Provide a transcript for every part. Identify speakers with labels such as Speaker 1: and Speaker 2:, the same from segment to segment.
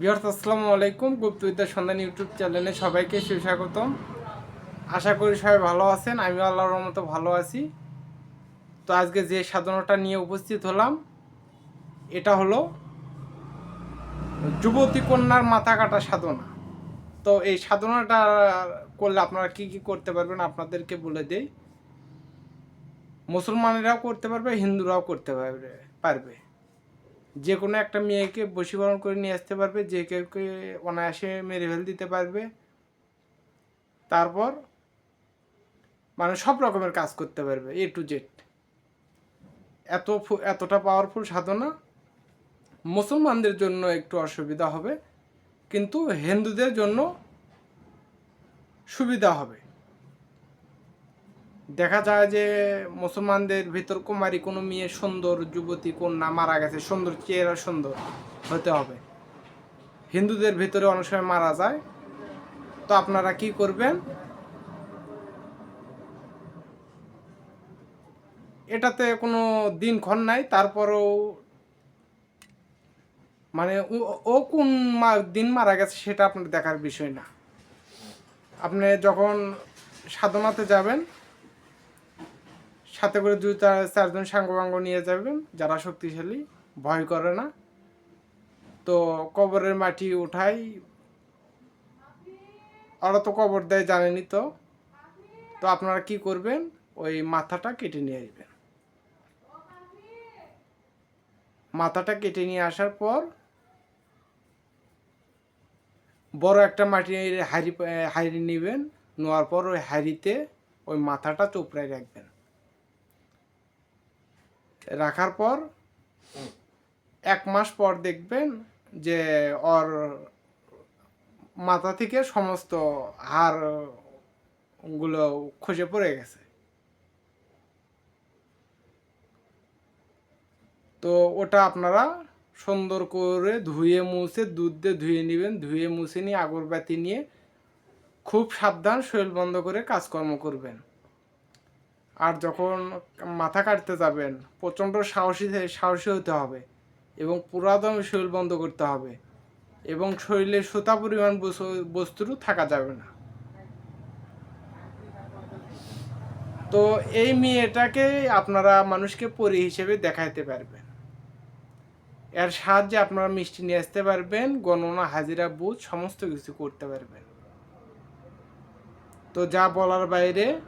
Speaker 1: বিহার আসসালামু আলাইকুম। গুপ্তবিদ্যা সন্ধান ইউটিউব চ্যানেলে সবাইকে সুস্বাগতম। আশা করি সবাই ভালো আছেন আমি আল্লাহর মতো ভালো আছি। তো আজকে যে সাধনাটা নিয়ে উপস্থিত হলাম, এটা হলো যুবতী কন্যার মাথা কাটা সাধনা। তো এই সাধনাটা করলে আপনারা কি কি করতে পারবেন আপনাদেরকে বলে দেই। মুসলমানেরাও করতে পারবে, হিন্দুরাও করতে পারবে পারবে। যে কোনো একটা মেয়েকে বশীকরণ করে নিয়ে আসতে পারবে, যে কেউকে অনায়াসে মেরে ফেল দিতে পারবে। তারপর মানে সব রকমের কাজ করতে পারবে এ টু জেড এত এতটা পাওয়ারফুল সাধনা মুসলমানদের জন্য একটু অসুবিধা হবে, কিন্তু হিন্দুদের জন্য সুবিধা হবে। দেখা যায় যে মুসলমানদের ভিতর কুমারী কোনো মেয়ে সুন্দর, যুবতী কন্যা মারা গেছে, সুন্দর চেহারা সুন্দর হতে হবে। হিন্দুদের ভিতরে অনেক সময় মারা যায়। তো আপনারা কি করবেন? এটাতে কোনো দিনক্ষণ নাই, তারপরেও মানে ও- কোন দিন মারা গেছে সেটা আপনার দেখার বিষয় না। আপনি যখন সাধনাতে যাবেন সাথে করে চার চারজন সাঙ্গবাঙ্গ নিয়ে যাবেন, যারা শক্তিশালী, ভয় করে না। তো কবরের মাটি উঠাই, ওরা তো কবর দেয় জানেনি তো। তো আপনারা কি করবেন? ওই মাথাটা কেটে নিয়ে আসবেন। মাথাটা কেটে নিয়ে আসার পর বড় একটা মাটির হাড়ি হাড়ি নেবেন, নেওয়ার পর ওই হাড়িতে ওই মাথাটা চোপড়ায় রাখবেন। রাখার পর এক মাস পর দেখবেন যে ওর মাথা থেকে সমস্ত হাড়গুলো খসে পড়ে গেছে। তো ওটা আপনারা সুন্দর করে ধুয়ে মুছে, দুধ দিয়ে ধুয়ে নেবেন, ধুয়ে মুছে নিয়ে আগরবাতি নিয়ে খুব সাবধান শরীর বন্ধ করে কাজকর্ম করবেন। আর যখন মাথা কাটতে যাবেন, প্রচণ্ড সাহসী সাহসী হতে হবে এবং পুরাদম শরীর বন্ধ করতে হবে এবং শরীরে সুতা পরিমাণ বস্তু- বস্তুরও থাকা যাবে না। তো এই মেয়েটাকে আপনারা মানুষকে পরি হিসেবে দেখাইতে পারবেন। এর সাহায্যে আপনারা মিষ্টি নিয়ে আসতে পারবেন, গণনা, হাজিরা বুথ সমস্ত কিছু করতে পারবেন। তো যা বলার বাইরে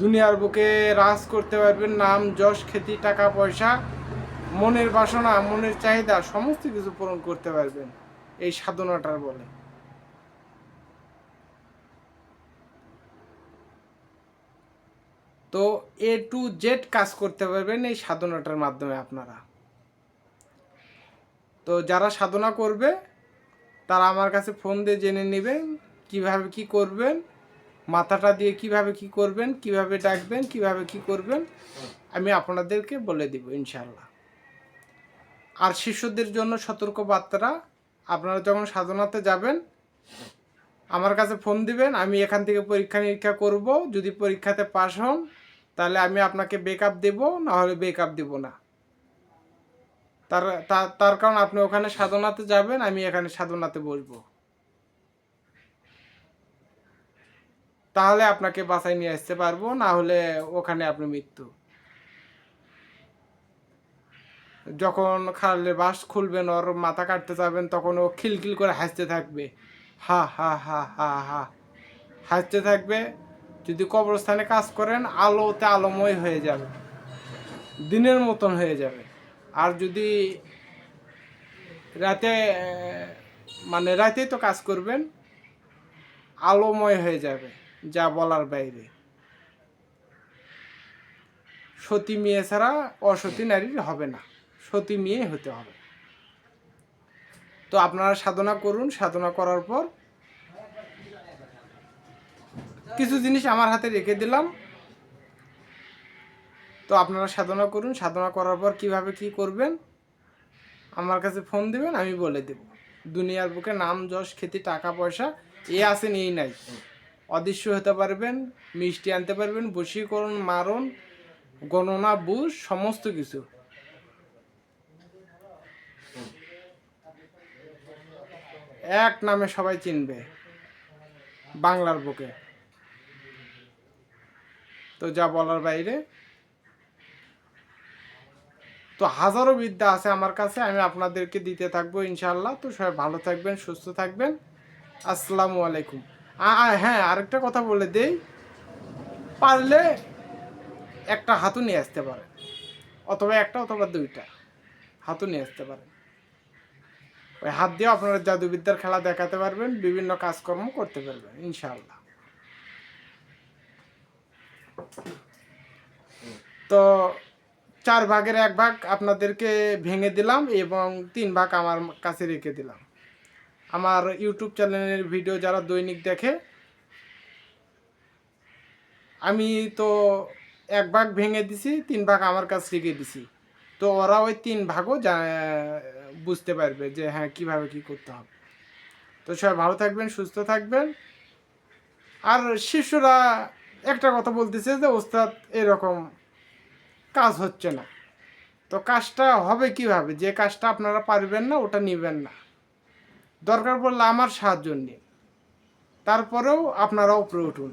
Speaker 1: দুনিয়ার বুকে রাজ করতে পারবেন, নাম, যশ, খ্যাতি, টাকা, পয়সা, মনের বাসনা, মনের চাহিদা, সমস্ত কিছু পূরণ করতে পারবেন, এই সাধনাটার বলে। তো এ টু জেড কাজ করতে পারবেন এই সাধনাটার মাধ্যমে আপনারা। তো যারা সাধনা করবে, তারা আমার কাছে ফোন দিয়ে জেনে নেবেন, কীভাবে কি করবেন মাথাটা দিয়ে কীভাবে কি করবেন, কীভাবে ডাকবেন, কীভাবে কি করবেন, আমি আপনাদেরকে বলে দিব ইনশাল্লাহ আর শিশুদের জন্য সতর্ক বার্তারা আপনারা যখন সাধনাতে যাবেন, আমার কাছে ফোন দিবেন, আমি এখান থেকে পরীক্ষা নিরীক্ষা করব, যদি পরীক্ষাতে পাশ হন, তাহলে আমি আপনাকে বেকআপ দেবো না হলে বেকআপ দেব না। তার তার কারণ আপনি ওখানে সাধনাতে যাবেন, আমি এখানে সাধনাতে বসবো। তাহলে আপনাকে বাসায় নিয়ে আসতে পারব, না হলে ওখানে আপনি মৃত্যু। যখন খালে বাস খুলবেন, ওর মাথা কাটতে যাবেন, তখন ও খিলখিল করে হাসতে থাকবে। হা হা হা হা হা। হাসতে থাকবে, যদি কবরস্থানে কাজ করেন, আলোতে আলোময় হয়ে যাবে। দিনের মতন হয়ে যাবে। আর যদি রাতে মানে রাতেই তো কাজ করবেন, আলোময় হয়ে যাবে। যা বলার বাইরে। সতী মেয়ে ছাড়া অসতী নারীর হবে না। সতী মেয়ে হতে হবে। তো আপনারা সাধনা করুন, সাধনা করার পর কিছু জিনিস আমার হাতে রেখে দিলাম। তো আপনারা সাধনা করুন, সাধনা করার পর কীভাবে কি করবেন, আমার কাছে ফোন দিবেন, আমি বলে দেব। দুনিয়ার বুকে নাম, যশ, খ্যাতি, টাকা, পয়সা, এ আসেন এই নাই। অদৃশ্য হতে পারবেন, মিষ্টি আনতে পারবেন, বশীকরণ, মারণ, গণনা, বুঝ, সমস্ত কিছু। এক নামে সবাই চিনবে বাংলার বুকে। তো যা বলার বাইরে। তো হাজারো বিদ্যা আছে আমার কাছে, আমি আপনাদেরকে দিতে থাকব ইনশাল্লাহ তো সবাই ভালো থাকবেন, সুস্থ থাকবেন। আসসালামু আলাইকুম। হ্যাঁ আরেকটা কথা বলে দেই। পারলে একটা হাতু নিয়ে আসতে পারে। অথবা একটা অথবা দুইটা হাতু নিয়ে আসতে পারেন ওই হাত দিয়ে আপনারা জাদুবিদ্যার খেলা দেখাতে পারবেন, বিভিন্ন কাজকর্ম করতে পারবেন, ইনশাআল্লাহ। তো চার ভাগের এক ভাগ আপনাদেরকে ভেঙে দিলাম এবং তিন ভাগ আমার কাছে রেখে দিলাম। আমার ইউটিউব চ্যানেলের ভিডিও যারা দৈনিক দেখে, আমি তো এক ভাগ ভেঙে দিছি, তিন ভাগ আমার কাছে রেখে দিছি। তো ওরা ওই তিন ভাগও বুঝতে পারবে যে হ্যাঁ কীভাবে কি করতে হবে। তো সবাই ভালো থাকবেন, সুস্থ থাকবেন। আর শিশুরা একটা কথা বলতেছে যে, ওস্তাদ, এরকম কাজ হচ্ছে না। তো কাজটা হবে কীভাবে? যে কাজটা আপনারা পারবেন না, ওটা নেবেন না। দরকার পড়লে আমার সাহায্য নিন। তারপরেও আপনারা উপরে উঠুন।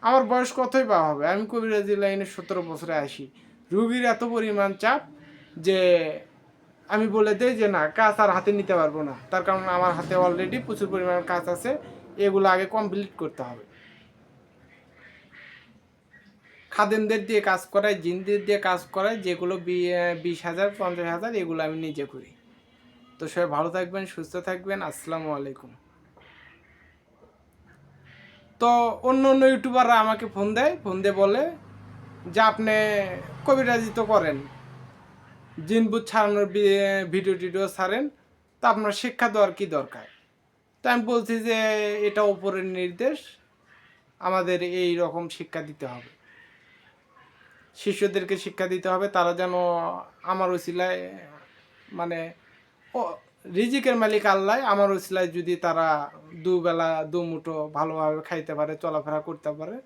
Speaker 1: আমার বয়স কতই বা হবে? আমি কবিরাজি লাইনে সতেরো বছরে আসি। রুগীর এত পরিমাণ চাপ যে আমি বলে দেই যে, না, কাজ আর হাতে নিতে পারব না। তার কারণ আমার হাতে অলরেডি প্রচুর পরিমাণ কাজ আছে। এগুলো আগে কমপ্লিট করতে হবে। খাদেমদের দিয়ে কাজ করায়, জিনদের দিয়ে কাজ করায়, যেগুলো বিশ হাজার, পঞ্চাশ হাজার, এগুলো আমি নিজে করি। তো সবাই ভালো থাকবেন, সুস্থ থাকবেন, আসসালামু আলাইকুম। তো অন্য অন্য ইউটিউবাররা আমাকে ফোন দেয়, ফোন দিয়ে বলে যে আপনি কবিরাজি তো করেন জিনবুত ছাড়ানোর ভিডিও টিডিও ছাড়েন, তা আপনার শিক্ষা দেওয়ার কী দরকার? তো আমি বলছি যে এটা উপরের নির্দেশ, আমাদের এই রকম শিক্ষা দিতে হবে। শিষ্যদেরকে শিক্ষা দিতে হবে, তারা যেন আমার ওসিলায় মানে ও, রিজিকের মালিক আল্লাহ, আমার ওসিলায় যদি তারা দুবেলা, দুমুঠো ভালোভাবে খাইতে পারে, চলাফেরা করতে পারে,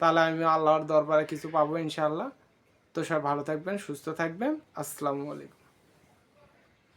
Speaker 1: তাহলে আমি আল্লাহর দরবারে কিছু পাবো ইনশাআল্লাহ। তো সব ভালো থাকবেন, সুস্থ থাকবেন। আসসালামু আলাইকুম।